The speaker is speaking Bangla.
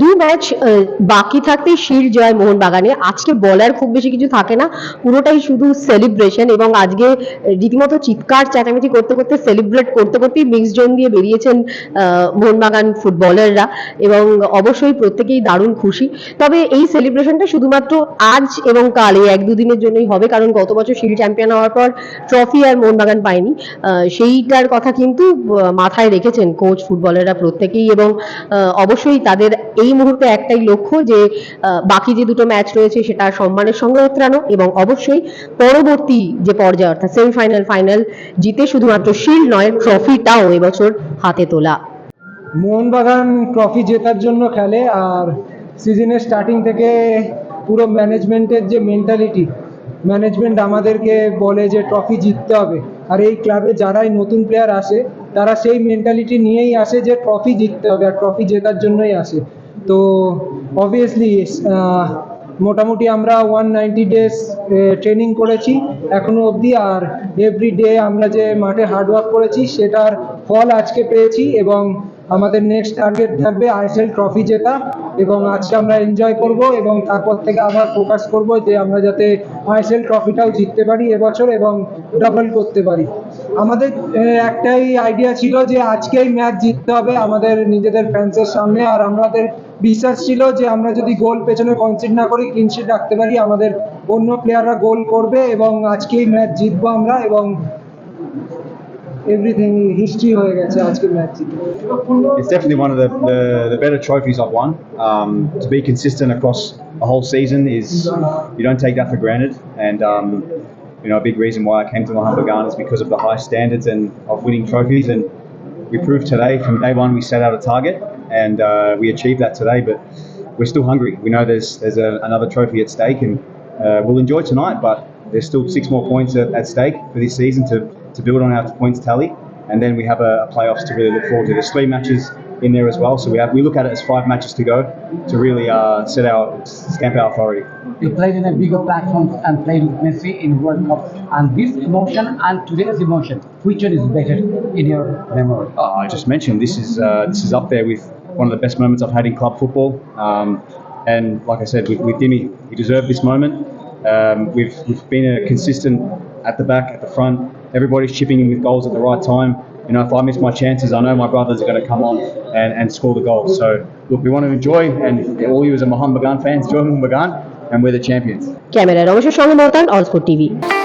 দু ম্যাচ বাকি থাকতে শিল্ড জয় মোহনবাগানে। আজকে বলার খুব বেশি কিছু থাকে না, পুরোটাই শুধু সেলিব্রেশন এবং আজকে রীতিমতো চিৎকার চেঁচামেচি করতে করতে সেলিব্রেট করতে করতেই মিক্স জোন দিয়ে বেরিয়েছেন মোহনবাগান ফুটবলাররা এবং অবশ্যই প্রত্যেকেই দারুণ খুশি। তবে এই সেলিব্রেশনটা শুধুমাত্র আজ এবং কাল, এই এক দুদিনের জন্যই হবে, কারণ গত বছর শিল্ড চ্যাম্পিয়ন হওয়ার পর ট্রফি আর মোহনবাগান পায়নি। সেইটার কথা কিন্তু মাথায় রেখেছেন কোচ ফুটবলাররা প্রত্যেকেই এবং অবশ্যই তাদের এই মুহূর্তে একটাই লক্ষ্য যে বাকি যে দুটো ম্যাচ রয়েছে সেটা সম্মানের সঙ্গে উতরানো এবং অবশ্যই পরবর্তী যে পর্যায়ে অর্থাৎ সেমিফাইনাল ফাইনাল জিতে শুধুমাত্র শিল্ড নয় ট্রফিটাও এবছর হাতে তোলা। মোহনবাগান ট্রফি জেতার জন্য খেলে আর সিজনের স্টার্টিং থেকে পুরো ম্যানেজমেন্টের যে মেন্টালিটি ম্যানেজমেন্ট আমাদেরকে বলে যে ট্রফি জিততে হবে। আর এই ক্লাবে যারাই নতুন প্লেয়ার আসে, তারা সেই মেন্টালিটি নিয়েই আসে যে ট্রফি জিততে হবে আর ট্রফি জেতার জন্যই আসে। তো অবভিয়াসলি মোটামুটি আমরা ওয়ান নাইনটি ডেজ ট্রেনিং করেছি এখনও অবধি, আর এভরি ডে আমরা যে মাঠে হার্ডওয়ার্ক করেছি, সেটার ফল আজকে পেয়েছি এবং আমাদের নেক্সট টার্গেট থাকবে আইএসএল ট্রফি জেতা এবং আজকে আমরা এনজয় করব এবং তারপর থেকে আবার ফোকাস করব যে আমরা যাতে আইএসএল ট্রফিটাও জিততে পারি এবছর এবং ডাবল করতে পারি। আমাদের একটাই আইডিয়া ছিল যে আজকেই ম্যাচ জিততে হবে আমাদের নিজেদের ফ্যান্সের সামনে। আর আমাদের বিশ্বাস ছিল যে আমরা যদি গোল পেছনে কনসিড না করি ক্লিনশিট রাখতে পারি আমাদের অন্য প্লেয়াররা গোল করবে এবং আজকেই ম্যাচ জিতবো আমরা এবং এভরিথিং হিস্ট্রি হয়ে গেছে আজকের ম্যাচ জিতে। It's definitely one of the, the, the better trophies I've won. Um, to be consistent across a whole season is you don't take that for granted, and um, you know a big reason why I came to Mohammedan is because of the high standards and of winning trophies. And we proved today from day one we set out a target, and uh, we achieved that today. But we're still hungry. We know there's there's a, another trophy at stake, and uh, we'll enjoy tonight. But there's still six more points at, at stake for this season to, to build on our points tally, and then we have a, a playoffs to really look forward to. There's three matches in there as well, so we have we look at it as five matches to go to really uh, set our stamp our authority. You played in a bigger platform and played with Messi in World Cup. And this emotion and today's emotion, which one is better in your memory? Oh, I just mentioned this is uh, this is up there with one of the best moments I've had in club football. Um, and like I said, with, with Dimmy, he deserved this moment. Um, we've we've been a consistent at the back, at the front everybody's chipping in with goals at the right time. You know, if I miss my chances, I know my brothers are going to come on and, and score the goals. So, look, we want to enjoy, and all you as a Mohan Bagan fans, join Mohan Bagan, and we're the champions. Camera Ramesh Shangu Mortal, Allsport TV.